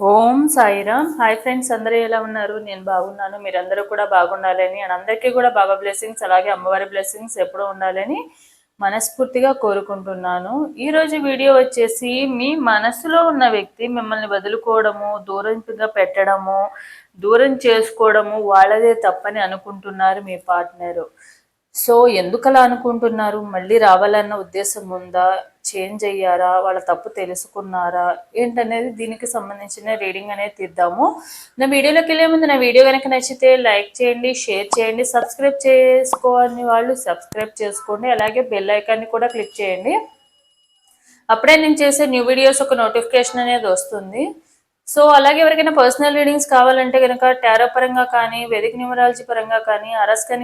ఓం Sairam. Hi friends అందరూ ఎలా ఉన్నారు? నేను బాగున్నాను. మీరందరూ కూడా బాగుండాలని అండ్ అందరికీ కూడా బాబా బ్లెస్సింగ్స్ అలాగే అమ్మవారి బ్లెస్సింగ్స్ ఎప్పుడూ ఉండాలని మనస్ఫూర్తిగా కోరుకుంటున్నాను. ఈరోజు వీడియో వచ్చేసి మీ మనసులో ఉన్న వ్యక్తి మిమ్మల్ని వదులుకోవడము దూరంగా పెట్టడము దూరం చేసుకోవడము వాళ్ళదే తప్పని అనుకుంటున్నారు మీ పార్ట్నరు సో ఎందుకలా అనుకుంటున్నారు? మళ్ళీ రావాలన్న ఉద్దేశం ఉందా? చేంజ్ అయ్యారా? వాళ్ళ తప్పు తెలుసుకున్నారా? ఏంటనేది దీనికి సంబంధించిన రీడింగ్ అనేది తీద్దాము. నా వీడియోలోకి వెళ్ళే ముందు నా వీడియో కనుక నచ్చితే లైక్ చేయండి షేర్ చేయండి సబ్స్క్రైబ్ చేసుకోని వాళ్ళు సబ్స్క్రైబ్ చేసుకోండి. అలాగే బెల్ ఐకాన్ని కూడా క్లిక్ చేయండి. అప్పుడే నేను చేసే న్యూ వీడియోస్ ఒక నోటిఫికేషన్ అనేది వస్తుంది. సో అలాగే ఎవరికైనా పర్సనల్ రీడింగ్స్ కావాలంటే కనుక టారో పరంగా కానీ వేదిక న్యూమరాలజీ పరంగా కానీ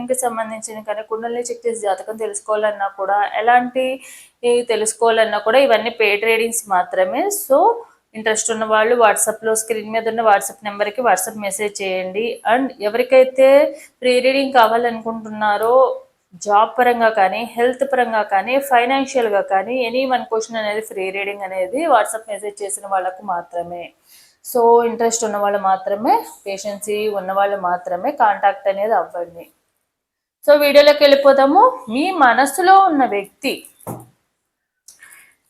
కి సంబంధించిన కానీ కుండల్ని చెక్ చేసి జాతకం తెలుసుకోవాలన్నా కూడా ఎలాంటి తెలుసుకోవాలన్నా కూడా ఇవన్నీ పేడ్ రీడింగ్స్ మాత్రమే. సో ఇంట్రెస్ట్ ఉన్న వాళ్ళు వాట్సాప్లో స్క్రీన్ మీద ఉన్న వాట్సాప్ నెంబర్కి వాట్సాప్ మెసేజ్ చేయండి. అండ్ ఎవరికైతే ప్రీ రీడింగ్ కావాలనుకుంటున్నారో జాబ్ పరంగా కానీ హెల్త్ పరంగా కానీ ఫైనాన్షియల్గా కానీ ఎనీ వన్ క్వశ్చన్ అనేది ఫ్రీ రీడింగ్ అనేది వాట్సాప్ మెసేజ్ చేసిన వాళ్ళకు మాత్రమే. సో ఇంట్రెస్ట్ ఉన్న వాళ్ళు మాత్రమే పేషెన్సీ ఉన్న వాళ్ళు మాత్రమే కాంటాక్ట్ అనేది అవ్వండి. సో వీడియోలోకి వెళ్ళిపోతాము మీ మనసులో ఉన్న వ్యక్తి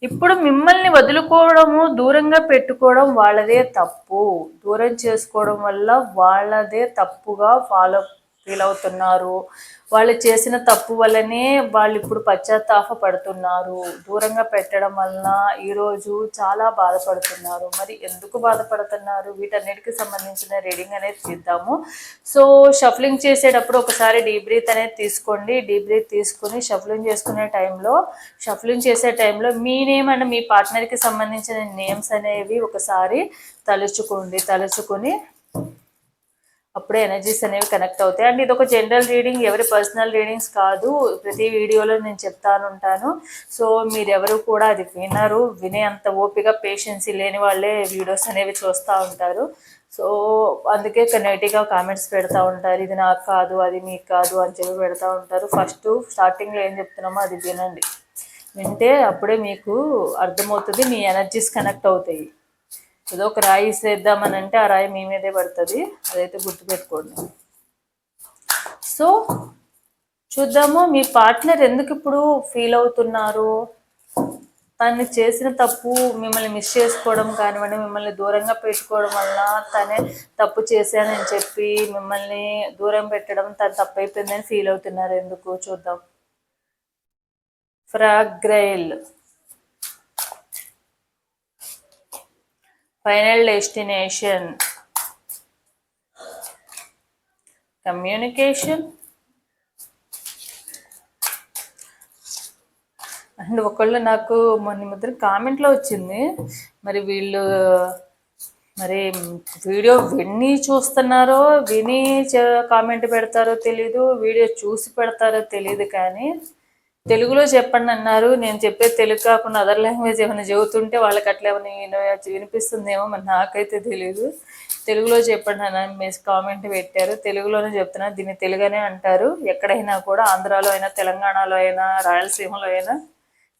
ఇప్పుడు మిమ్మల్ని వదులుకోవడము దూరంగా పెట్టుకోవడం వాళ్ళదే తప్పు. దూరం చేసుకోవడం వల్ల వాళ్ళదే తప్పుగా ఫాలో ఫీల్ అవుతున్నారు. వాళ్ళు చేసిన తప్పు వల్లనే వాళ్ళు ఇప్పుడు పశ్చాత్తాప పడుతున్నారు. దూరంగా పెట్టడం వలన ఈరోజు చాలా బాధపడుతున్నారు. మరి ఎందుకు బాధపడుతున్నారు? వీటన్నిటికి సంబంధించిన రీడింగ్ అనేది తీద్దాము. సో షఫ్లింగ్ చేసేటప్పుడు ఒకసారి డీబ్రీత్ అనేది తీసుకోండి. డీబ్రీత్ తీసుకుని షఫ్లింగ్ చేసుకునే టైంలో షఫ్లింగ్ చేసే టైంలో మీ నేమ్ అండ్ మీ పార్ట్నర్కి సంబంధించిన నేమ్స్ అనేవి ఒకసారి తలుచుకోండి. తలుచుకొని అప్పుడే ఎనర్జీస్ అనేవి కనెక్ట్ అవుతాయి. అండ్ ఇది ఒక జనరల్ రీడింగ్ ఎవరి పర్సనల్ రీడింగ్స్ కాదు. ప్రతి వీడియోలో నేను చెప్తాను ఉంటాను. సో మీరెవరు కూడా అది వినరు. వినే అంత ఓపిక పేషెన్సీ లేని వాళ్ళే వీడియోస్ అనేవి చూస్తూ ఉంటారు. సో అందుకే నెగిటివ్గా కామెంట్స్ పెడతా ఉంటారు. ఇది నాకు కాదు అది మీకు కాదు అని చెప్పి పెడతా ఉంటారు. ఫస్ట్ స్టార్టింగ్లో ఏం చెప్తున్నామో అది వినండి. వింటే అప్పుడే మీకు అర్థమవుతుంది మీ ఎనర్జీస్ కనెక్ట్ అవుతాయి. ఏదో ఒక రాయి ఇసేద్దామని అంటే ఆ రాయి మీ మీదే పడుతుంది. అదైతే గుర్తుపెట్టుకోండి. సో చూద్దాము మీ పార్ట్నర్ ఎందుకు ఇప్పుడు ఫీల్ అవుతున్నారు? తను చేసిన తప్పు మిమ్మల్ని మిస్ చేసుకోవడం కానివ్వండి మిమ్మల్ని దూరంగా పెట్టుకోవడం వల్ల తనే తప్పు చేశానని చెప్పి మిమ్మల్ని దూరం పెట్టడం తను తప్పు అయిపోయిందని ఫీల్ అవుతున్నారు. ఎందుకు? చూద్దాం. Fragile final destination. Communication. And ఒకళ్ళు నాకు మొన్న ముద్ర కామెంట్లో వచ్చింది. మరి వీళ్ళు మరి వీడియో విని చూస్తున్నారో విని కామెంట్ పెడతారో తెలీదు వీడియో చూసి పెడతారో తెలియదు కానీ తెలుగులో చెప్పండి అన్నారు. నేను చెప్పే తెలుగు కాకుండా అదర్ లాంగ్వేజ్ ఏమైనా చెబుతుంటే వాళ్ళకి అట్లా ఏమైనా వినిపిస్తుందేమో మరి నాకైతే తెలియదు తెలుగులో చెప్పండి అని మీ కామెంట్ పెట్టారు. తెలుగులోనే చెప్తున్నా దీన్ని తెలుగునే అంటారు. ఎక్కడైనా కూడా ఆంధ్రాలో అయినా తెలంగాణలో అయినా రాయలసీమలో అయినా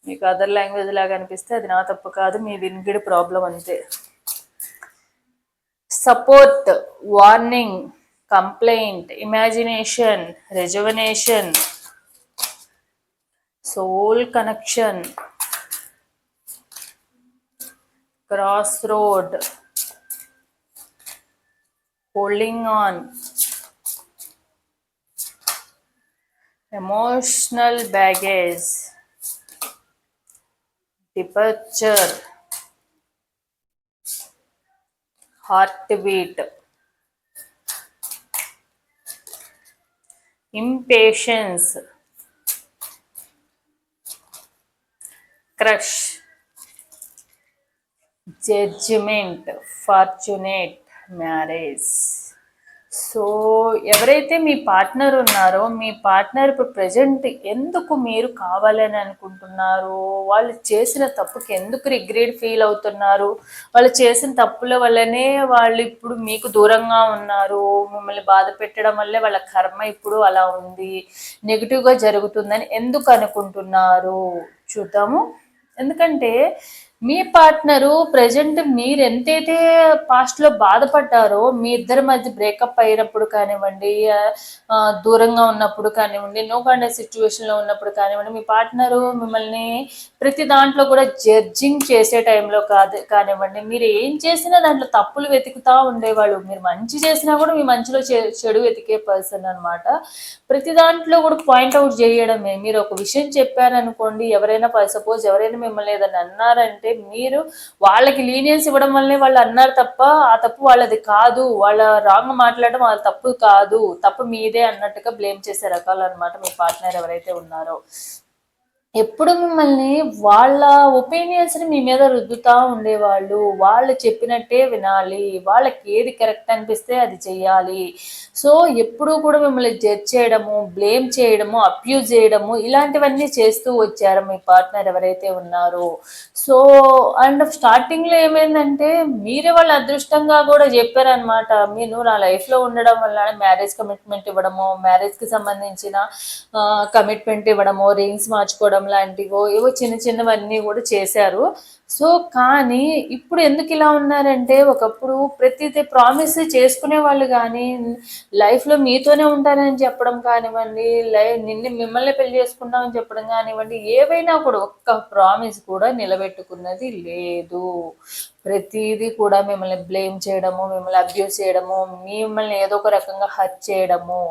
మీకు అదర్ లాంగ్వేజ్ లాగా అనిపిస్తే అది నా తప్పు కాదు మీ వినికిడి ప్రాబ్లం అంతే. Support warning complaint imagination rejuvenation soul connection, crossroad, holding on, emotional baggage, departure, heartbeat, impatience. Crush. Judgement fortunate marriage so ఎవరైతే మీ పార్ట్నర్ ఉన్నారో మీ పార్ట్నర్ ఇప్పుడు ప్రజెంట్ ఎందుకు మీరు కావాలని అనుకుంటున్నారు వాళ్ళు చేసిన తప్పుకి ఎందుకు రిగ్రెట్ ఫీల్ అవుతున్నారు? వాళ్ళు చేసిన తప్పుల వల్లనే వాళ్ళు ఇప్పుడు మీకు దూరంగా ఉన్నారు. మిమ్మల్ని బాధ పెట్టడం వల్లే వాళ్ళ కర్మ ఇప్పుడు అలా ఉంది. నెగిటివ్గా జరుగుతుందని ఎందుకు అనుకుంటున్నారు? చూద్దాము. ఎందుకంటే మీ పార్ట్నరు ప్రజెంట్ మీరు ఎంతైతే పాస్ట్లో బాధపడ్డారో మీ ఇద్దరి మధ్య బ్రేకప్ అయినప్పుడు కానివ్వండి దూరంగా ఉన్నప్పుడు కానివ్వండి నో కాండ సిచ్యువేషన్లో ఉన్నప్పుడు కానివ్వండి మీ పార్ట్నరు మిమ్మల్ని ప్రతి దాంట్లో కూడా జడ్జింగ్ చేసే టైంలో కాదు కానివ్వండి. మీరు ఏం చేసినా దాంట్లో తప్పులు వెతుకుతా ఉండేవాళ్ళు. మీరు మంచి చేసినా కూడా మీ మంచిలో చె- చెడు వెతికే పర్సన్ అన్నమాట. ప్రతి దాంట్లో కూడా పాయింట్ అవుట్ చేయడమే. మీరు ఒక విషయం చెప్పారనుకోండి ఎవరైనా సపోజ్ ఎవరైనా మిమ్మల్ని ఏదైనా అన్నారంటే మీరు వాళ్ళకి లీనియన్స్ ఇవ్వడం వల్లనే వాళ్ళు అన్నారు తప్ప ఆ తప్పు వాళ్ళది కాదు. వాళ్ళ రాంగ్ మాట్లాడడం వాళ్ళ తప్పు కాదు. తప్పు మీదే అన్నట్టుగా బ్లేమ్ చేసే రకాలు అనమాట మీ పార్ట్నర్ ఎవరైతే ఉన్నారో. ఎప్పుడు మిమ్మల్ని వాళ్ళ ఒపీనియన్స్ని మీ మీద రుద్దుతా ఉండేవాళ్ళు. వాళ్ళు చెప్పినట్టే వినాలి. వాళ్ళకి ఏది కరెక్ట్ అనిపిస్తే అది చేయాలి సో ఎప్పుడూ కూడా మిమ్మల్ని జడ్జ్ చేయడము బ్లేమ్ చేయడము అప్యూజ్ చేయడము ఇలాంటివన్నీ చేస్తూ వచ్చారు మీ పార్ట్నర్ ఎవరైతే ఉన్నారో. సో అండ్ స్టార్టింగ్లో ఏమైందంటే మీరే వాళ్ళ అదృష్టంగా కూడా చెప్పారనమాట మీరు నా లైఫ్లో ఉండడం వల్ల మ్యారేజ్ కమిట్మెంట్ ఇవ్వడము మ్యారేజ్కి సంబంధించిన కమిట్మెంట్ ఇవ్వడము రింగ్స్ మార్చుకోవడం లాంటివో ఏవో చిన్న చిన్నవన్నీ కూడా చేశారు. సో కానీ ఇప్పుడు ఎందుకు ఇలా ఉన్నారంటే ఒకప్పుడు ప్రతిదీ ప్రామిస్ చేసుకునే వాళ్ళు కానీ లైఫ్లో మీతోనే ఉంటానని చెప్పడం కానివ్వండి లై నిన్ను మిమ్మల్ని పెళ్ళి చేసుకుంటామని చెప్పడం కానివ్వండి ఏవైనా కూడా ఒక్క ప్రామిస్ కూడా నిలబెట్టుకున్నది లేదు. ప్రతిదీ కూడా మిమ్మల్ని బ్లేమ్ చేయడము మిమ్మల్ని అబ్యూస్ చేయడము మిమ్మల్ని ఏదో ఒక రకంగా హర్ట్ చేయడము.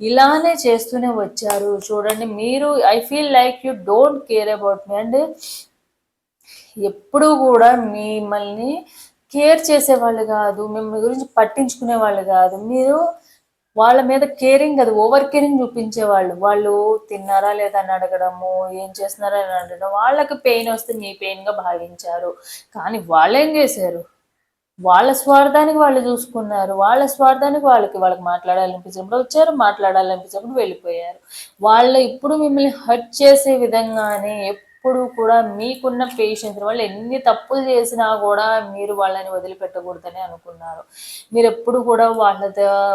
ఇలానే చేస్తూనే వచ్చారు. చూడండి మీరు I feel like you don't care about me and ఎప్పుడూ కూడా మిమ్మల్ని కేర్ చేసేవాళ్ళు కాదు మిమ్మల్ని గురించి పట్టించుకునే వాళ్ళు కాదు. మీరు వాళ్ళ మీద కేరింగ్ అది ఓవర్ కేరింగ్ చూపించేవాళ్ళు. వాళ్ళు తిన్నారా లేదా అని అడగడము ఏం చేస్తున్నారా అని అడగడం వాళ్ళకి పెయిన్ వస్తే మీ పెయిన్గా భావించారు. కానీ వాళ్ళు ఏం చేశారు? వాళ్ళ స్వార్థానికి వాళ్ళు చూసుకున్నారు. వాళ్ళ స్వార్థానికి వాళ్ళకి వాళ్ళకి మాట్లాడాలనిపించినప్పుడు వచ్చారు మాట్లాడాలనిపించినప్పుడు వెళ్ళిపోయారు. వాళ్ళు ఇప్పుడు మిమ్మల్ని హర్ట్ చేసే విధంగానే ఎప్పుడు కూడా మీకున్న పేషెన్స్ వాళ్ళు ఎన్ని తప్పులు చేసినా కూడా మీరు వాళ్ళని వదిలిపెట్టకూడదని అనుకున్నారు. మీరు ఎప్పుడు కూడా వాళ్ళ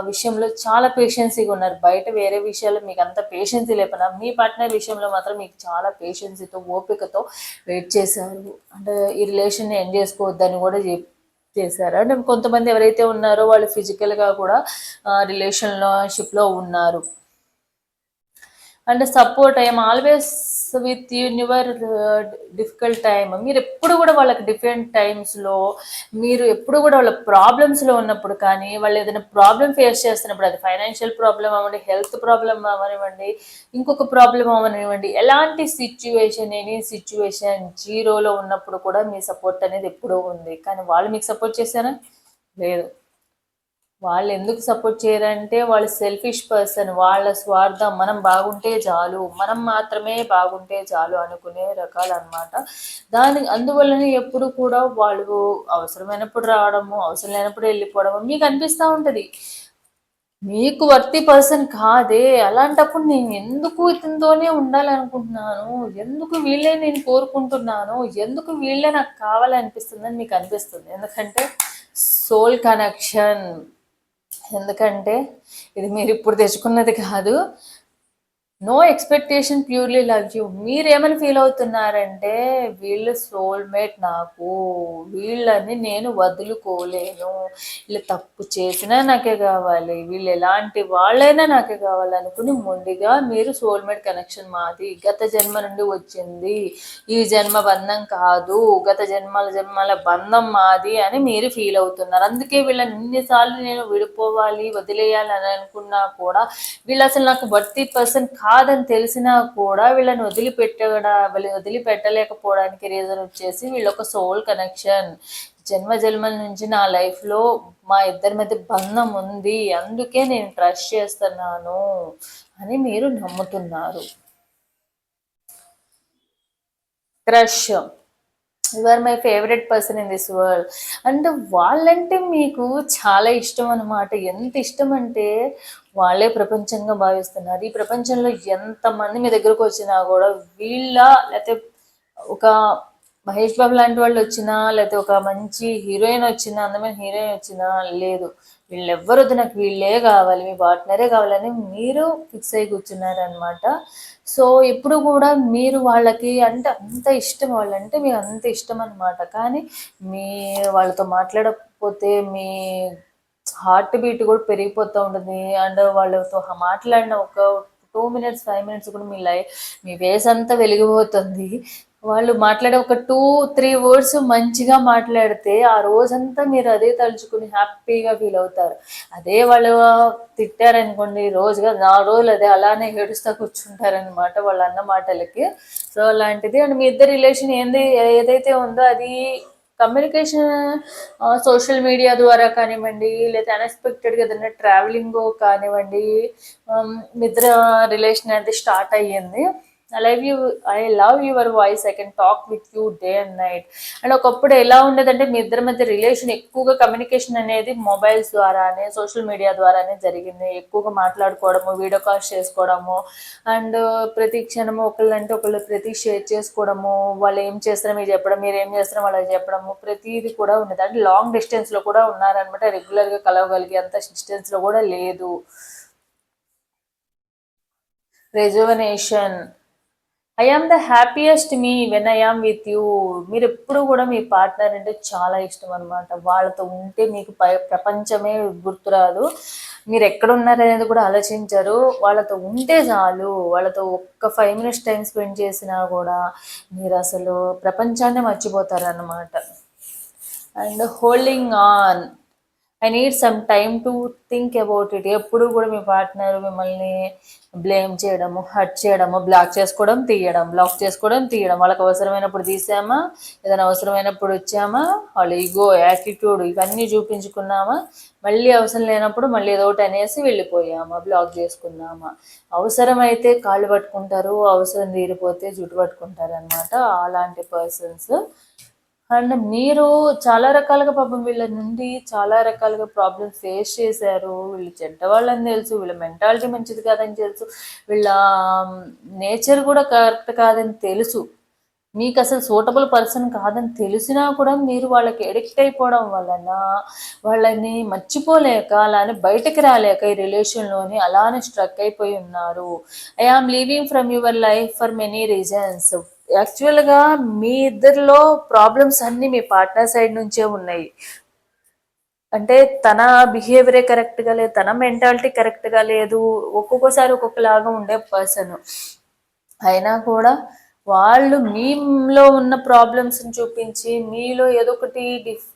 విషయంలో చాలా పేషెన్సీగా ఉన్నారు. బయట వేరే విషయాల్లో మీకు అంత పేషెన్సీ లేకపోయినా మీ పార్ట్నర్ విషయంలో మాత్రం మీకు చాలా పేషెన్సీతో ఓపికతో వెయిట్ చేశారు. అంటే ఈ రిలేషన్ ఎండ్ చేసుకోవద్దని కూడా చెప్ చేశారు. అంటే కొంతమంది ఎవరైతే ఉన్నారో వాళ్ళు ఫిజికల్గా కూడా రిలేషన్లో షిప్లో ఉన్నారు. అంటే support I'm always with you your difficult time మీరు ఎప్పుడు కూడా వాళ్ళకి డిఫరెంట్ టైమ్స్లో మీరు ఎప్పుడు కూడా వాళ్ళ ప్రాబ్లమ్స్లో ఉన్నప్పుడు కానీ వాళ్ళు ఏదైనా ప్రాబ్లం ఫేస్ చేస్తున్నప్పుడు అది ఫైనాన్షియల్ ప్రాబ్లం అవ్వండి హెల్త్ ప్రాబ్లం అవనివ్వండి ఇంకొక ప్రాబ్లం అవనివ్వండి ఎలాంటి సిచ్యువేషన్ ఎనీ సిచ్యువేషన్ జీరోలో ఉన్నప్పుడు కూడా మీ సపోర్ట్ అనేది ఎప్పుడూ ఉంది. కానీ వాళ్ళు మీకు సపోర్ట్ చేశారా? లేదు. వాళ్ళు ఎందుకు సపోర్ట్ చేయరంటే వాళ్ళు సెల్ఫిష్ పర్సన్ వాళ్ళ స్వార్థం మనం బాగుంటే చాలు మనం మాత్రమే బాగుంటే చాలు అనుకునే రకాలు అనమాట దాని అందువల్లనే ఎప్పుడు కూడా వాళ్ళు అవసరమైనప్పుడు రావడము అవసరం లేనప్పుడు వెళ్ళిపోవడము మీకు అనిపిస్తూ ఉంటుంది. మీకు వర్తి పర్సన్ కాదే అలాంటప్పుడు నేను ఎందుకు ఇతనితోనే ఉండాలనుకుంటున్నాను? ఎందుకు వీళ్ళే నేను కోరుకుంటున్నాను? ఎందుకు వీళ్ళే నాకు కావాలనిపిస్తుందని మీకు అనిపిస్తుంది? ఎందుకంటే సోల్ కనెక్షన్ ఎందుకంటే ఇది మీరు ఇప్పుడు తెచ్చుకున్నది కాదు. No expectation purely love you మీరేమని feel అవుతున్నారంటే వీళ్ళు సోల్మేట్ నాకు. వీళ్ళని నేను వదులుకోలేను. వీళ్ళు తప్పు చేసినా నాకే కావాలి. వీళ్ళు ఎలాంటి వాళ్ళైనా నాకే కావాలి అనుకుని మొండిగా మీరు సోల్మేట్ కనెక్షన్ మాది. గత జన్మ నుండి వచ్చింది. ఈ జన్మ బంధం కాదు. గత జన్మల జన్మల బంధం మాది అని మీరు ఫీల్ అవుతున్నారు. అందుకే వీళ్ళని ఎన్నిసార్లు నేను విడిపోవాలి వదిలేయాలి అని అనుకున్నా కూడా వీళ్ళు అసలు నాకు వర్తి పర్సన్ కాదని తెలిసినా కూడా వీళ్ళని వదిలిపెట్టడ వీళ్ళని వదిలిపెట్టలేకపోవడానికి రీజన్ వచ్చేసి వీళ్ళొక సోల్ కనెక్షన్ జన్మ జన్మల నుంచి నా లైఫ్లో మా ఇద్దరి మధ్య బంధం ఉంది అందుకే నేను ట్రస్ట్ చేస్తున్నాను అని మీరు నమ్ముతున్నారు. Crush you are my favourite person in this world అంటే వాళ్ళంటే మీకు చాలా ఇష్టం అనమాట ఎంత ఇష్టం అంటే వాళ్ళే ప్రపంచంగా భావిస్తున్నారు. ఈ ప్రపంచంలో ఎంతమంది మీ దగ్గరకు వచ్చినా కూడా వీళ్ళ లేకపోతే ఒక మహేష్ బాబు లాంటి వాళ్ళు వచ్చినా లేకపోతే ఒక మంచి హీరోయిన్ వచ్చినా అందమైన హీరోయిన్ వచ్చినా లేదు. వీళ్ళెవ్వరు వద్దు నాకు వీళ్ళే కావాలి మీ పార్ట్నరే కావాలని మీరు ఫిక్స్ అయి కూర్చున్నారనమాట సో ఎప్పుడు కూడా మీరు వాళ్ళకి అంటే అంత ఇష్టం వాళ్ళంటే మీకు అంత ఇష్టం అనమాట కానీ మీ వాళ్ళతో మాట్లాడకపోతే మీ హార్ట్ బీట్ కూడా పెరిగిపోతూ ఉంటుంది. అండ్ వాళ్ళతో మాట్లాడిన ఒక టూ మినిట్స్ ఫైవ్ మినిట్స్ కూడా మీ లైఫ్ మీ వేస్ అంతా వెలిగిపోతుంది. వాళ్ళు మాట్లాడే ఒక టూ త్రీ వర్డ్స్ మంచిగా మాట్లాడితే ఆ రోజంతా మీరు అదే తలుచుకుని హ్యాపీగా ఫీల్ అవుతారు. అదే వాళ్ళు తిట్టారనుకోండి రోజుగా నా రోజులు అదే అలానే ఏడుస్తా కూర్చుంటారనమాట వాళ్ళ అన్న మాటలకి. సో అలాంటిది. అండ్ మీ ఇద్దరు రిలేషన్ ఏంది ఏదైతే ఉందో అది కమ్యూనికేషన్ సోషల్ మీడియా ద్వారా కానివ్వండి లేదా అన్ఎక్స్పెక్టెడ్గా ఏదైనా ట్రావెలింగ్ కానివ్వండి నిద్ర రిలేషన్ అనేది స్టార్ట్ అయ్యింది. I love you I love your voice I can talk with you day and night and ఒకప్పుడు ఎలా ఉండేదంటే మీ ఇద్దరి మధ్య రిలేషన్ ఎక్కువగా కమ్యూనికేషన్ అనేది మొబైల్స్ ద్వారానే సోషల్ మీడియా ద్వారానే జరిగింది. ఎక్కువగా మాట్లాడుకోవడము వీడియో కాల్స్ చేసుకోవడము అండ్ uh, ప్రతి క్షణము ఒకళ్ళంటే ఒకళ్ళు ప్రతి షేర్ చేసుకోవడము వాళ్ళు ఏం చేస్తారో మీరు చెప్పడం మీరు ఏం చేస్తారో వాళ్ళకి చెప్పడము ప్రతిది కూడా ఉండేది. అంటే లాంగ్ డిస్టెన్స్లో కూడా ఉన్నారనమాట. రెగ్యులర్గా కలవగలిగే అంత డిస్టెన్స్లో కూడా లేదు. Rejuvenation I am the happiest me when I am with you మీరు ఎప్పుడు కూడా మీ పార్ట్నర్ అంటే చాలా ఇష్టం అనమాట వాళ్ళతో ఉంటే మీకు పై ప్రపంచమే గుర్తురాదు. మీరు ఎక్కడ ఉన్నారనేది కూడా ఆలోచించరు. వాళ్ళతో ఉంటే చాలు. వాళ్ళతో ఒక్క ఫైవ్ మినిట్స్ టైం స్పెండ్ చేసినా కూడా మీరు అసలు ప్రపంచాన్ని మర్చిపోతారు and holding on I need some time to think about it ఎప్పుడు కూడా మీ పార్ట్నర్ మిమ్మల్ని బ్లేమ్ చేయడము హర్ట్ చేయడము బ్లాక్ చేసుకోవడం తీయడం బ్లాక్ చేసుకోవడం తీయడం. వాళ్ళకి అవసరమైనప్పుడు తీసామా? ఏదైనా అవసరమైనప్పుడు వచ్చామా? వాళ్ళ ఈగో యాటిట్యూడ్ ఇవన్నీ చూపించుకున్నామా? మళ్ళీ అవసరం లేనప్పుడు మళ్ళీ ఏదో ఒకటి అనేసి వెళ్ళిపోయామా? బ్లాక్ చేసుకున్నామా? అవసరమైతే కాళ్ళు పట్టుకుంటారు అవసరం తీరిపోతే జుట్టు పట్టుకుంటారు అనమాట అలాంటి పర్సన్స్ అండ్ మీరు చాలా రకాలుగా పాపం వీళ్ళ నుండి చాలా రకాలుగా ప్రాబ్లమ్స్ ఫేస్ చేశారు. వీళ్ళు చెడ్డ వాళ్ళని తెలుసు వీళ్ళ మెంటాలిటీ మంచిది కాదని తెలుసు వీళ్ళ నేచర్ కూడా కరెక్ట్ కాదని తెలుసు. మీకు అసలు సూటబుల్ పర్సన్ కాదని తెలిసినా కూడా మీరు వాళ్ళకి ఎడిక్ట్ అయిపోవడం వలన వాళ్ళని మర్చిపోలేక అలానే బయటకు రాలేక ఈ రిలేషన్లోని అలానే స్ట్రక్ అయిపోయి ఉన్నారు. I am leaving from your life for many reasons యాక్చువల్గా మీ ఇద్దరిలో ప్రాబ్లమ్స్ అన్నీ మీ పార్ట్నర్ సైడ్ నుంచే ఉన్నాయి. అంటే తన బిహేవియరే కరెక్ట్గా లేదు తన మెంటాలిటీ కరెక్ట్గా లేదు ఒక్కొక్కసారి ఒక్కొక్కలాగా ఉండే పర్సన్. అయినా కూడా వాళ్ళు మీలో ఉన్న ప్రాబ్లమ్స్ని చూపించి మీలో ఏదో ఒకటి డిఫ్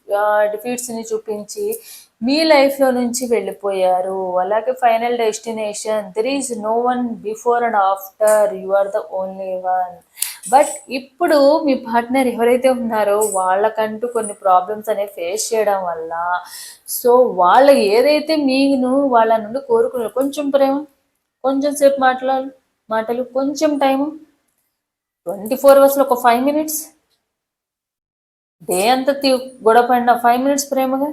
డిఫీట్స్ని చూపించి మీ లైఫ్లో నుంచి వెళ్ళిపోయారు. అలాగే final destination there is no one before and after you are the only one but ఇప్పుడు మీ పార్ట్నర్ ఎవరైతే ఉన్నారో వాళ్ళకంటూ కొన్ని ప్రాబ్లమ్స్ అనేవి ఫేస్ చేయడం వల్ల సో వాళ్ళు ఏదైతే మీను వాళ్ళ నుండి కోరుకున్నారు కొంచెం ప్రేమ కొంచెం సేపు మాట్లాడు మాటలు కొంచెం టైము ట్వంటీ ఫోర్ అవర్స్లో ఒక ఫైవ్ మినిట్స్ డే అంతా గొడవ పడిన ఫైవ్ మినిట్స్ ప్రేమగా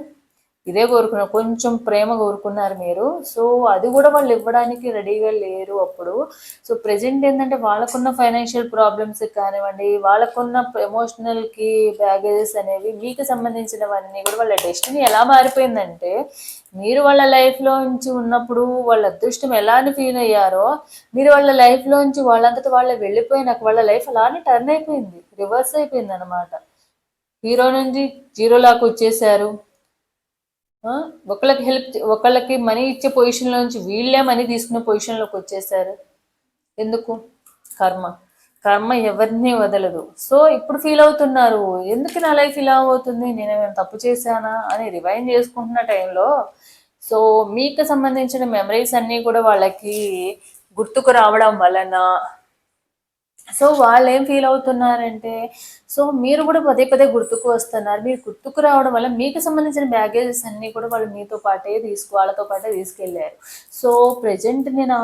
ఇదే కోరుకున్నారు కొంచెం ప్రేమ కోరుకున్నారు మీరు. సో అది కూడా వాళ్ళు ఇవ్వడానికి రెడీగా లేరు అప్పుడు. సో ప్రజెంట్ ఏంటంటే వాళ్ళకున్న ఫైనాన్షియల్ ప్రాబ్లమ్స్ కానివ్వండి వాళ్ళకున్న ఎమోషనల్కి బ్యాగేజెస్ అనేవి మీకు సంబంధించినవన్నీ కూడా వాళ్ళ డెస్టినీ ఎలా మారిపోయిందంటే మీరు వాళ్ళ లైఫ్లో నుంచి ఉన్నప్పుడు వాళ్ళ అదృష్టం ఎలా అని ఫీల్ అయ్యారో మీరు వాళ్ళ లైఫ్లో నుంచి వాళ్ళంతటా వాళ్ళు వెళ్ళిపోయినాక వాళ్ళ లైఫ్ అలానే టర్న్ అయిపోయింది రివర్స్ అయిపోయింది అనమాట హీరో నుంచి జీరోలాగా వచ్చేసారు ఒకళ్ళకి హెల్ప్ ఒకళ్ళకి మనీ ఇచ్చే పొజిషన్లో నుంచి వీళ్ళే మనీ తీసుకునే పొజిషన్లోకి వచ్చేసారు. ఎందుకు? కర్మ. కర్మ ఎవరిని వదలదు. సో ఇప్పుడు ఫీల్ అవుతున్నారు. ఎందుకు నా లైఫ్ ఇలా అవుతుంది? నేను ఏమైనా తప్పు చేశానా? అని రివైన్ చేసుకుంటున్న టైంలో సో మీకు సంబంధించిన మెమరీస్ అన్నీ కూడా వాళ్ళకి గుర్తుకు రావడం వలన సో వాళ్ళు ఏం ఫీల్ అవుతున్నారంటే సో మీరు కూడా పదే పదే గుర్తుకు వస్తున్నారు. మీరు గుర్తుకు రావడం వల్ల మీకు సంబంధించిన బ్యాగేజెస్ అన్నీ కూడా వాళ్ళు మీతో పాటే తీసుకు వాళ్ళతో పాటే తీసుకెళ్ళారు సో ప్రజెంట్ నేను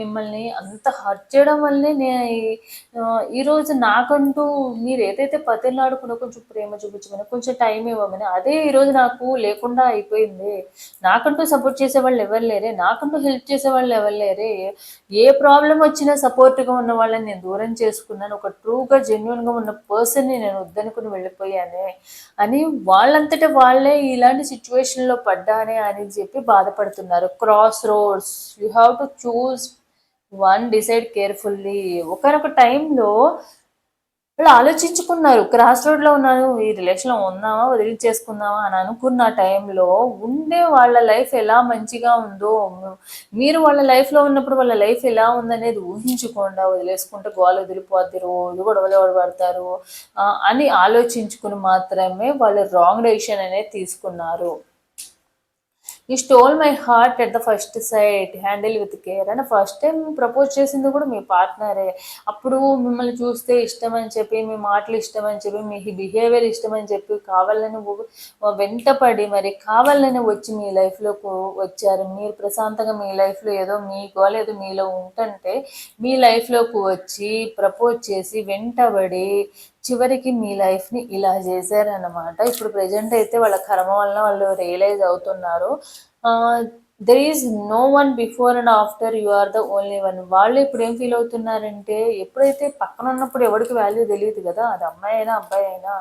మిమ్మల్ని అంత హర్ట్ చేయడం వల్లే నేను ఈరోజు నాకంటూ మీరు ఏదైతే పతిలాడుకున్నా కొంచెం ప్రేమ చూపించమని కొంచెం టైం ఇవ్వమని అదే ఈరోజు నాకు లేకుండా అయిపోయింది. నాకంటూ సపోర్ట్ చేసే వాళ్ళు ఎవరు లేరే నాకంటూ హెల్ప్ చేసే వాళ్ళు ఎవరు లేరే ఏ ప్రాబ్లం వచ్చినా సపోర్ట్గా ఉన్న వాళ్ళని నేను దూరం చేసుకున్నాను. ఒక ట్రూగా జెన్యున్గా ఉన్న పర్సన్ పర్సన్ని నేను వద్దనుకుని వెళ్ళిపోయానే అని వాళ్ళంతటా వాళ్ళే ఇలాంటి సిచ్యువేషన్లో పడ్డానే అని చెప్పి బాధపడుతున్నారు. Crossroads you have to choose one decide carefully ఒకనొక టైంలో వాళ్ళు ఆలోచించుకున్నారు క్రాస్ రోడ్లో ఉన్నాను ఈ రిలేషన్లో ఉన్నామా వదిలించేసుకుందామా అని అనుకున్న టైంలో ఉండే వాళ్ళ లైఫ్ ఎలా మంచిగా ఉందో మీరు వాళ్ళ లైఫ్లో ఉన్నప్పుడు వాళ్ళ లైఫ్ ఎలా ఉందనేది ఊహించకుండా. వదిలేసుకుంటే గోలు వదిలిపోద్ది రోజు గొడవలు పడతారు? అని ఆలోచించుకుని మాత్రమే వాళ్ళు రాంగ్ డెసిషన్ అనేది తీసుకున్నారు. You stole my heart at the first sight handle with care అని ఫస్ట్ టైం ప్రపోజ్ చేసింది కూడా మీ పార్ట్నరే అప్పుడు మిమ్మల్ని చూస్తే ఇష్టం అని చెప్పి మీ మాటలు ఇష్టం అని చెప్పి మీ బిహేవియర్ ఇష్టం అని చెప్పి కావాలని వెంటపడి మరి కావాలని వచ్చి మీ లైఫ్లోకి వచ్చారు. మీరు ప్రశాంతంగా మీ లైఫ్లో ఏదో మీకో లేదు మీలో ఉంటుంటే మీ లైఫ్లోకి వచ్చి ప్రపోజ్ చేసి వెంటబడి చివరికి మీ లైఫ్ని ఇలా చేశారనమాట ఇప్పుడు ప్రజెంట్ అయితే వాళ్ళ కర్మ వలన వాళ్ళు రియలైజ్ అవుతున్నారు. There is no one before and after you are the only one వాళ్ళు ఇప్పుడు ఏం ఫీల్ అవుతున్నారంటే ఎప్పుడైతే పక్కన ఉన్నప్పుడు ఎవరికి వాల్యూ తెలియదు కదా? అది అమ్మాయి అయినా అబ్బాయి అయినా.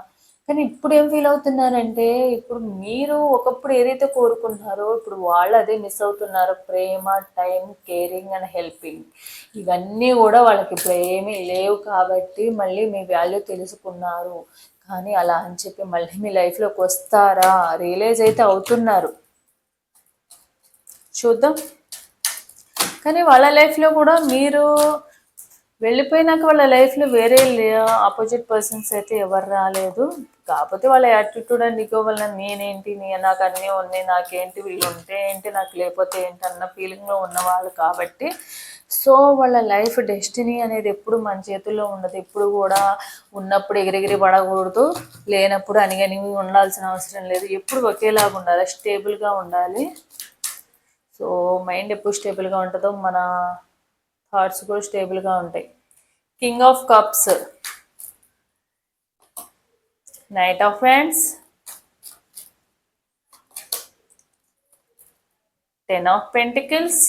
కానీ ఇప్పుడు ఏం ఫీల్ అవుతున్నారంటే ఇప్పుడు మీరు ఒకప్పుడు ఏదైతే కోరుకుంటున్నారో ఇప్పుడు వాళ్ళు అదే మిస్ అవుతున్నారు. ప్రేమ టైం కేరింగ్ అండ్ హెల్పింగ్ ఇవన్నీ కూడా వాళ్ళకి ఇప్పుడు ఏమీ లేవు కాబట్టి మళ్ళీ మీ వాల్యూ తెలుసుకున్నారు. కానీ అలా అని చెప్పి మళ్ళీ మీ లైఫ్లోకి వస్తారా? రియలైజ్ అయితే అవుతున్నారు. చూద్దాం. కానీ వాళ్ళ లైఫ్లో కూడా మీరు వెళ్ళిపోయినాక వాళ్ళ లైఫ్లో వేరే ఆపోజిట్ పర్సన్స్ అయితే ఎవరు రాలేదు. కాకపోతే వాళ్ళ యాటిట్యూడ్ అండ్ ఇగో వల్ల నేనేంటి నేను నాకు అన్నీ ఉన్నాయి నాకేంటి వీళ్ళు ఉంటే ఏంటి నాకు లేకపోతే ఏంటి అన్న ఫీలింగ్లో ఉన్నవాళ్ళు కాబట్టి సో వాళ్ళ లైఫ్ డెస్టినీ అనేది ఎప్పుడు మన చేతుల్లో ఉండదు. ఎప్పుడు కూడా ఉన్నప్పుడు ఎగిరెగిరి పడకూడదు. లేనప్పుడు అనిగనివి ఉండాల్సిన అవసరం లేదు. ఎప్పుడు ఒకేలాగా ఉండాలి స్టేబుల్గా ఉండాలి. సో మైండ్ ఎప్పుడు స్టేబుల్గా ఉంటుందో మన కార్డ్స్ కూడా స్టేబుల్గా ఉంటాయి. King of cups knight of friends ten of pentacles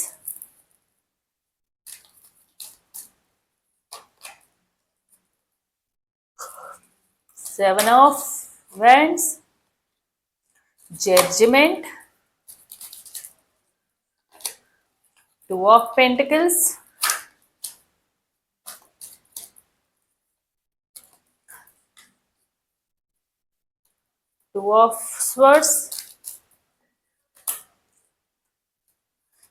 seven of wands judgement two of pentacles two of swords.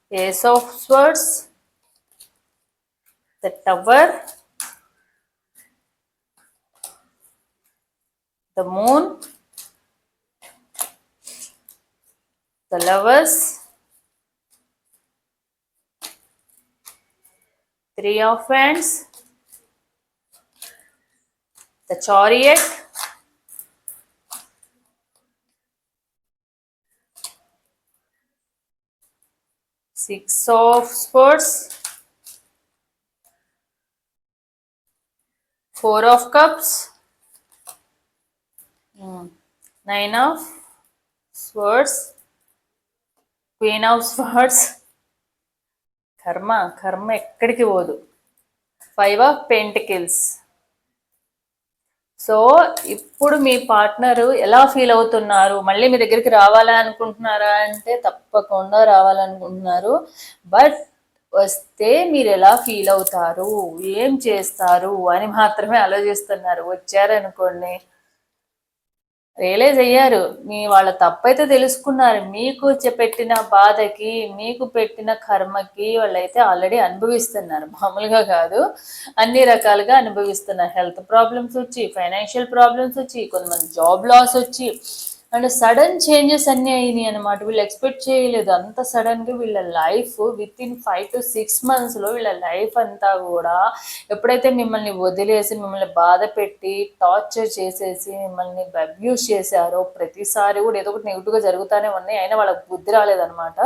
Ace of swords. The tower. The moon. The lovers. Three of wands. The chariot six of swords four of cups Hmm. nine of swords queen of swords కర్మ కర్మ ఎక్కడికి పోదు five of pentacles so ఇప్పుడు మీ partner ఎలా feel అవుతున్నారు? మళ్ళీ మీ దగ్గరికి రావాలా అనుకుంటున్నారా అంటే తప్పకుండా రావాలనుకుంటున్నారు. బట్ వస్తే మీరు ఎలా ఫీల్ అవుతారు? ఏం చేస్తారు? అని మాత్రమే ఆలోచిస్తున్నారు. వచ్చారనుకోండి. రియలైజ్ అయ్యారు. మీ వాళ్ళ తప్పైతే తెలుసుకున్నారు. మీకు పెట్టిన బాధకి మీకు పెట్టిన కర్మకి వాళ్ళైతే ఆల్రెడీ అనుభవిస్తున్నారు. మామూలుగా కాదు. అన్ని రకాలుగా అనుభవిస్తున్నారు. హెల్త్ ప్రాబ్లమ్స్ వచ్చి ఫైనాన్షియల్ ప్రాబ్లమ్స్ వచ్చి కొంతమంది జాబ్ లాస్ వచ్చి అండ్ సడన్ చేంజెస్ అన్నీ అయినాయి అనమాట వీళ్ళు ఎక్స్పెక్ట్ చేయలేదు. అంత సడన్గా వీళ్ళ life with in five to six మంత్స్లో వీళ్ళ లైఫ్ అంతా కూడా ఎప్పుడైతే మిమ్మల్ని వదిలేసి మిమ్మల్ని బాధ పెట్టి టార్చర్ చేసేసి మిమ్మల్ని అబ్యూస్ చేశారో ప్రతిసారి కూడా ఏదో ఒకటి నెగిటివ్గా జరుగుతూనే ఉన్నాయి. అయినా వాళ్ళకి బుద్ధి రాలేదనమాట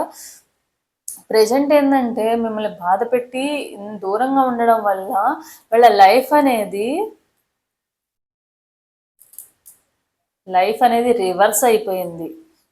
ప్రజెంట్ ఏంటంటే మిమ్మల్ని బాధ పెట్టి దూరంగా ఉండడం వల్ల వాళ్ళ లైఫ్ అనేది లైఫ్ అనేది రివర్స్ అయిపోయింది.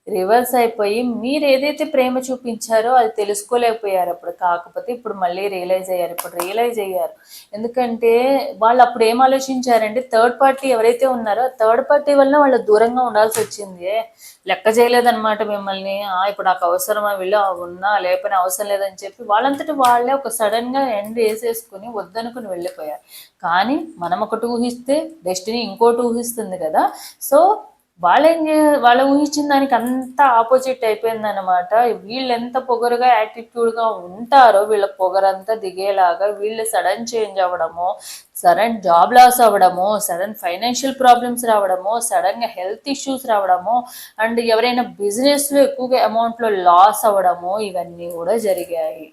రివర్స్ అయిపోయి మీరు ఏదైతే ప్రేమ చూపించారో అది తెలుసుకోలేకపోయారు అప్పుడు. కాకపోతే ఇప్పుడు మళ్ళీ రియలైజ్ అయ్యారు. ఇప్పుడు రియలైజ్ అయ్యారు. ఎందుకంటే వాళ్ళు అప్పుడు ఏం ఆలోచించారంటే థర్డ్ పార్టీ ఎవరైతే ఉన్నారో థర్డ్ పార్టీ వల్ల వాళ్ళు దూరంగా ఉండాల్సి వచ్చింది. లెక్క చేయలేదన్నమాట మిమ్మల్ని. ఆ ఇప్పుడు నాకు అవసరమా వీళ్ళు? ఉన్నా లేకపోయినా అవసరం లేదని చెప్పి వాళ్ళంతటి వాళ్ళే ఒక సడన్గా ఎండ్ వేసేసుకుని వద్దనుకుని వెళ్ళిపోయారు. కానీ మనం ఒకటి ఊహిస్తే డెస్టినీ ఇంకోటి ఊహిస్తుంది కదా. సో వాళ్ళేం చే వాళ్ళు ఊహించిన దానికి అంత ఆపోజిట్ అయిపోయిందనమాట వీళ్ళు ఎంత పొగరుగా యాటిట్యూడ్గా ఉంటారో వీళ్ళ పొగరంతా దిగేలాగా వీళ్ళు సడన్ చేంజ్ అవ్వడము సడన్ జాబ్ లాస్ అవ్వడము సడన్ ఫైనాన్షియల్ ప్రాబ్లమ్స్ రావడము సడన్గా హెల్త్ ఇష్యూస్ రావడము అండ్ ఎవరైనా బిజినెస్లో ఎక్కువగా అమౌంట్లో లాస్ అవ్వడము ఇవన్నీ కూడా జరిగాయి.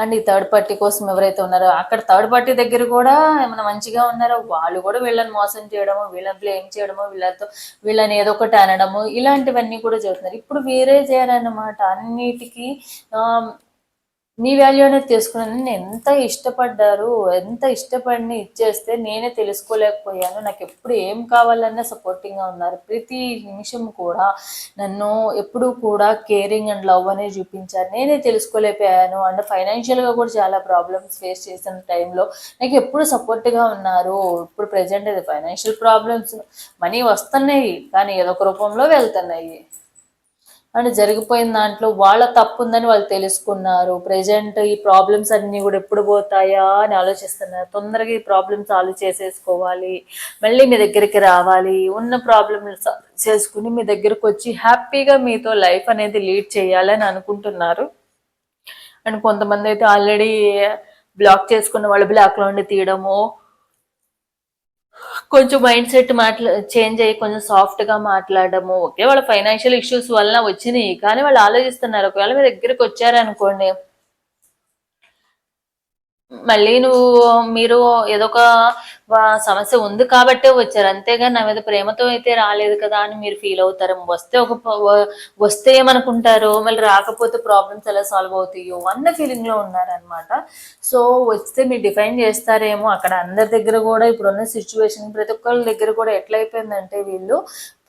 అండ్ ఈ థర్డ్ పార్టీ కోసం ఎవరైతే ఉన్నారో అక్కడ థర్డ్ పార్టీ దగ్గర కూడా ఏమైనా మంచిగా ఉన్నారో వాళ్ళు కూడా వీళ్ళని మోసం చేయడము వీళ్ళని బ్లేమ్ చేయడము వీళ్ళతో వీళ్ళని ఏదో ఒకటి అనడము ఇలాంటివన్నీ కూడా జరుగుతున్నారు. ఇప్పుడు వేరే చేయాలన్నమాట. అన్నిటికీ నీ వాల్యూ అనేది తెలుసుకున్నాను ఎంత ఇష్టపడ్డారు ఎంత ఇష్టపడిని ఇచ్చేస్తే నేనే తెలుసుకోలేకపోయాను. నాకు ఎప్పుడు ఏం కావాలన్నా సపోర్టింగ్గా ఉన్నారు. ప్రతి నిమిషం కూడా నన్ను ఎప్పుడు కూడా కేరింగ్ అండ్ లవ్ అనేది చూపించారు. నేనే తెలుసుకోలేకపోయాను. అండ్ ఫైనాన్షియల్గా కూడా చాలా ప్రాబ్లమ్స్ ఫేస్ చేసిన టైంలో నాకు ఎప్పుడు సపోర్ట్గా ఉన్నారు. ఇప్పుడు ప్రజెంట్ అది ఫైనాన్షియల్ ప్రాబ్లమ్స్ మనీ వస్తున్నాయి. కానీ ఏదో ఒక రూపంలో వెళ్తున్నాయి. అండ్ జరిగిపోయిన దాంట్లో వాళ్ళ తప్పు ఉందని వాళ్ళు తెలుసుకున్నారు. ప్రజెంట్ ఈ ప్రాబ్లమ్స్ అన్నీ కూడా ఎప్పుడు పోతాయా అని ఆలోచిస్తున్నారు. తొందరగా ఈ ప్రాబ్లమ్స్ సాల్వ్ చేసేసుకోవాలి. మళ్ళీ మీ దగ్గరికి రావాలి. ఉన్న ప్రాబ్లమ్ చేసుకుని మీ దగ్గరకు వచ్చి హ్యాపీగా మీతో లైఫ్ అనేది లీడ్ చేయాలని అనుకుంటున్నారు. అండ్ కొంతమంది అయితే ఆల్రెడీ బ్లాక్ చేసుకున్న వాళ్ళు బ్లాక్లో ఉండి తీయడము కొంచెం మైండ్ సెట్ మాట్లా చేంజ్ అయ్యి కొంచెం సాఫ్ట్గా మాట్లాడడము. ఓకే వాళ్ళ ఫైనాన్షియల్ ఇష్యూస్ వలన వచ్చినాయి కానీ వాళ్ళు ఆలోచిస్తున్నారు. ఒకవేళ మీ దగ్గరికి వచ్చారనుకోండి మళ్ళీ నువ్వు మీరు ఏదో ఒక సమస్య ఉంది కాబట్టే వచ్చారు. అంతేగాని నా మీద ప్రేమతో అయితే రాలేదు కదా అని మీరు ఫీల్ అవుతారు. వస్తే ఒక వస్తే ఏమనుకుంటారు? మళ్ళీ రాకపోతే ప్రాబ్లమ్స్ ఎలా సాల్వ్ అవుతాయో అన్న ఫీలింగ్లో ఉన్నారనమాట సో వస్తే మీరు డిఫైన్ చేస్తారేమో అక్కడ అందరి దగ్గర కూడా ఇప్పుడున్న సిచ్యువేషన్ ప్రతి ఒక్కరి దగ్గర కూడా ఎట్లయిపోయిందంటే వీళ్ళు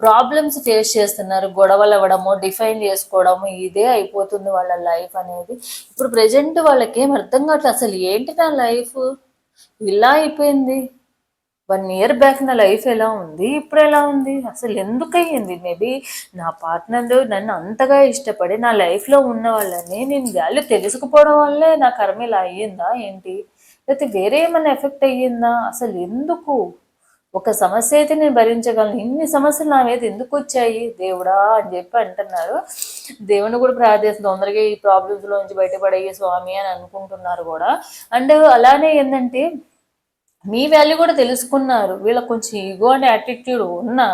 ప్రాబ్లమ్స్ ఫేస్ చేస్తున్నారు. గొడవలు అవ్వడము డిఫైన్ చేసుకోవడము ఇదే అయిపోతుంది వాళ్ళ లైఫ్ అనేది. ఇప్పుడు ప్రజెంట్ వాళ్ళకి ఏం అర్థం కావట్లేదు అసలు ఏంటి నా లైఫ్ ఇలా అయిపోయింది. వన్ ఇయర్ బ్యాక్ నా లైఫ్ ఎలా ఉంది ఇప్పుడు ఎలా ఉంది? అసలు ఎందుకు అయ్యింది? మేబీ నా పార్ట్నర్ నన్ను అంతగా ఇష్టపడి నా లైఫ్లో ఉన్న వాళ్ళని నేను వాల్యూ తెలుసుకుపోవడం వల్లే నా కర్మ ఇలా అయ్యిందా ఏంటి? లేకపోతే వేరే ఏమైనా ఎఫెక్ట్ అయ్యిందా? అసలు ఎందుకు? ఒక సమస్య అయితే నేను భరించగలను. ఇన్ని సమస్యలు నా మీద ఎందుకు వచ్చాయి? దేవుడా అని చెప్పి అంటున్నారు. దేవుని కూడా ప్రార్థిస్తుంది తొందరగా ఈ ప్రాబ్లమ్స్లో నుంచి బయటపడయ్యే స్వామి అని అనుకుంటున్నారు కూడా. అండ్ అలానే ఏంటంటే మీ వాల్యూ కూడా తెలుసుకున్నారు. వీళ్ళకి కొంచెం ఈగో అండ్ యాటిట్యూడ్ ఉన్నా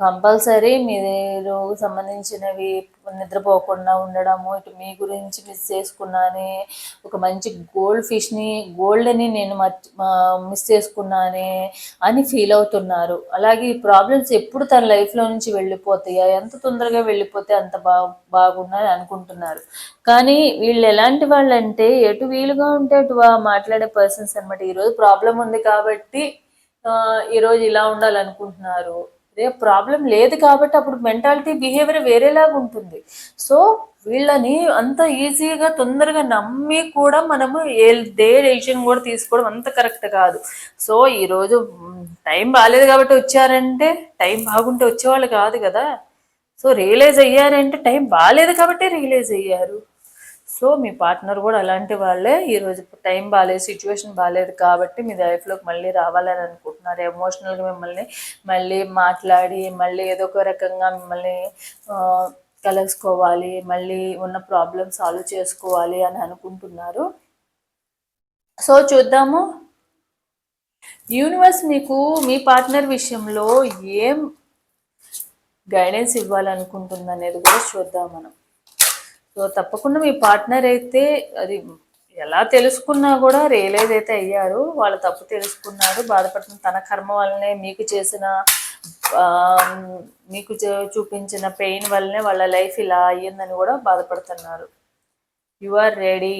కంపల్సరీ మీరు సంబంధించినవి నిద్రపోకుండా ఉండడము ఇటు మీ గురించి మిస్ చేసుకున్నానే ఒక మంచి గోల్డ్ ఫిష్ని గోల్డ్ని నేను మిస్ చేసుకున్నానే అని ఫీల్ అవుతున్నారు. అలాగే ఈ ప్రాబ్లమ్స్ ఎప్పుడు తన లైఫ్లో నుంచి వెళ్ళిపోతాయా ఎంత తొందరగా వెళ్ళిపోతే అంత బా బాగున్నాయని అనుకుంటున్నారు. కానీ వీళ్ళు ఎలాంటి వాళ్ళంటే ఎటు వీలుగా ఉంటే అటు వా- మాట్లాడే పర్సన్స్ అనమాట ఈరోజు ప్రాబ్లం ఉంది కాబట్టి ఈరోజు ఇలా ఉండాలనుకుంటున్నారు. రేపు ప్రాబ్లం లేదు కాబట్టి అప్పుడు మెంటాలిటీ బిహేవియర్ వేరేలాగా ఉంటుంది. సో వీళ్ళని అంత ఈజీగా తొందరగా నమ్మి కూడా మనము ఏ దే డెసిషన్ కూడా తీసుకోవడం అంత కరెక్ట్ కాదు. సో ఈరోజు టైం బాగాలేదు కాబట్టి వచ్చారంటే టైం బాగుంటే వచ్చేవాళ్ళు కాదు కదా. సో రియలైజ్ అయ్యారంటే టైం బాగాలేదు కాబట్టి రియలైజ్ అయ్యారు. సో మీ పార్ట్నర్ కూడా అలాంటి వాళ్ళే. ఈరోజు టైం బాగాలేదు సిచ్యువేషన్ బాగాలేదు కాబట్టి మీ లైఫ్లోకి మళ్ళీ రావాలని అనుకుంటున్నారు. ఎమోషనల్గా మిమ్మల్ని మళ్ళీ మాట్లాడి మళ్ళీ ఏదో ఒక రకంగా మిమ్మల్ని కలుసుకోవాలి మళ్ళీ ఉన్న ప్రాబ్లమ్ సాల్వ్ చేసుకోవాలి అని అనుకుంటున్నారు. సో చూద్దాము. యూనివర్స్ మీకు మీ పార్ట్నర్ విషయంలో ఏం గైడెన్స్ ఇవ్వాలనుకుంటుంది అనేది కూడా చూద్దాం మనం. సో తప్పకుండా మీ పార్ట్నర్ అయితే అది ఎలా తెలుసుకున్నా కూడా రియలైజ్ అయితే అయ్యారు. వాళ్ళు తప్పు తెలుసుకున్నారు. బాధపడుతున్న తన కర్మ వల్లనే మీకు చేసిన మీకు చూపించిన పెయిన్ వల్లనే వాళ్ళ లైఫ్ ఇలా అయ్యిందని కూడా బాధపడుతున్నారు. You are ready.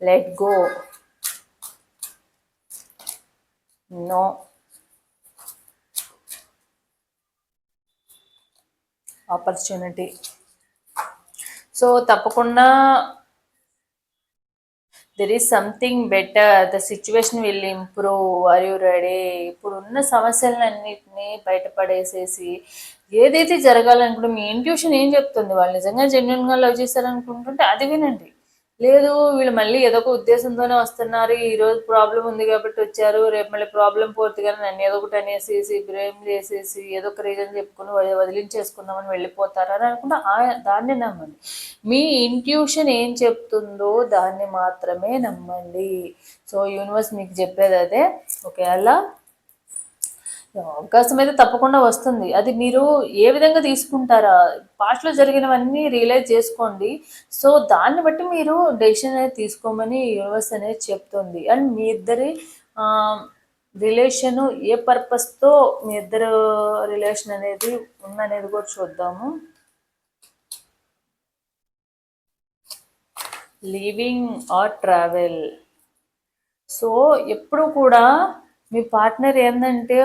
Let go. No. Opportunity so తప్పకుండా there is something better the situation will improve are you ready ఇప్పుడు ఉన్న సమస్యలన్నింటినీ బయటపడేసేసి ఏదైతే జరగాలనుకుంటే మీ ఇంట్యూషన్ ఏం చెప్తుంది? వాళ్ళు నిజంగా జెన్యున్గా లవ్ చేశారనుకుంటుంటే అది వినండి. లేదు వీళ్ళు మళ్ళీ ఏదో ఒక ఉద్దేశంతోనే వస్తున్నారు. ఈ రోజు ప్రాబ్లం ఉంది కాబట్టి వచ్చారు. రేపు మళ్ళీ ప్రాబ్లం పూర్తిగా నన్ను ఏదో ఒకటి అనేసేసి బ్రేమ్ చేసేసి ఏదో ఒక రీజన్ చెప్పుకుని వదిలించేసుకుందామని వెళ్ళిపోతారు అని అనుకుంటే ఆ- దాన్ని నమ్మండి. మీ ఇంట్యూషన్ ఏం చెప్తుందో దాన్ని మాత్రమే నమ్మండి. సో యూనివర్స్ మీకు చెప్పేది అదే. ఒకవేళ అవకాశం అయితే తప్పకుండా వస్తుంది. అది మీరు ఏ విధంగా తీసుకుంటారా? పాస్ట్లో జరిగినవన్నీ రియలైజ్ చేసుకోండి. సో దాన్ని బట్టి మీరు డెసిషన్ అనేది తీసుకోమని యూనివర్స్ అనేది చెప్తుంది. అండ్ మీ ఇద్దరి రిలేషన్ ఏ పర్పస్తో మీ ఇద్దరు రిలేషన్ అనేది ఉందనేది కూడా చూద్దాము. Living or travel. సో ఎప్పుడు కూడా మీ పార్ట్నర్ ఏంటంటే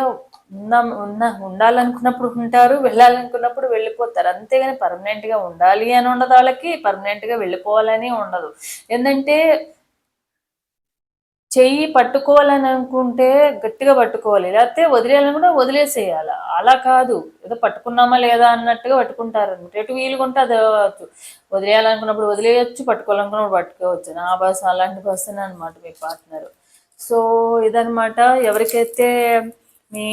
ఉన్న ఉన్న ఉండాలనుకున్నప్పుడు ఉంటారు వెళ్ళాలనుకున్నప్పుడు వెళ్ళిపోతారు. అంతేగాని పర్మనెంట్గా ఉండాలి అని ఉండదు వాళ్ళకి పర్మనెంట్గా వెళ్ళిపోవాలని ఉండదు. ఏంటంటే చెయ్యి పట్టుకోవాలని అనుకుంటే గట్టిగా పట్టుకోవాలి. లేకపోతే వదిలేయాలనుకుంటే వదిలేసేయాలి. అలా కాదు. ఏదో పట్టుకున్నామా లేదా అన్నట్టుగా పట్టుకుంటారు. అనమాట ఎటు వీలుకుంటే అది వదిలేయాలనుకున్నప్పుడు వదిలేయచ్చు పట్టుకోవాలనుకున్నప్పుడు పట్టుకోవచ్చు. నా బస్సు అలాంటి పర్సన్ అనమాట మీ పార్ట్నర్. సో ఇదనమాట ఎవరికైతే మీ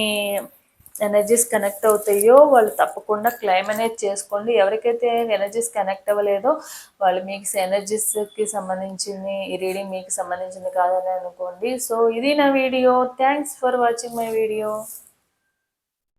ఎనర్జీస్ కనెక్ట్ అవుతాయో వాళ్ళు తప్పకుండా క్లైమ్ అనేది చేసుకోండి. ఎవరికైతే ఎనర్జీస్ కనెక్ట్ అవ్వలేదో వాళ్ళు మీకు ఎనర్జీస్కి సంబంధించింది ఈ రీడింగ్ మీకు సంబంధించింది కాదని అనుకోండి. సో ఇది నా video thanks for watching my video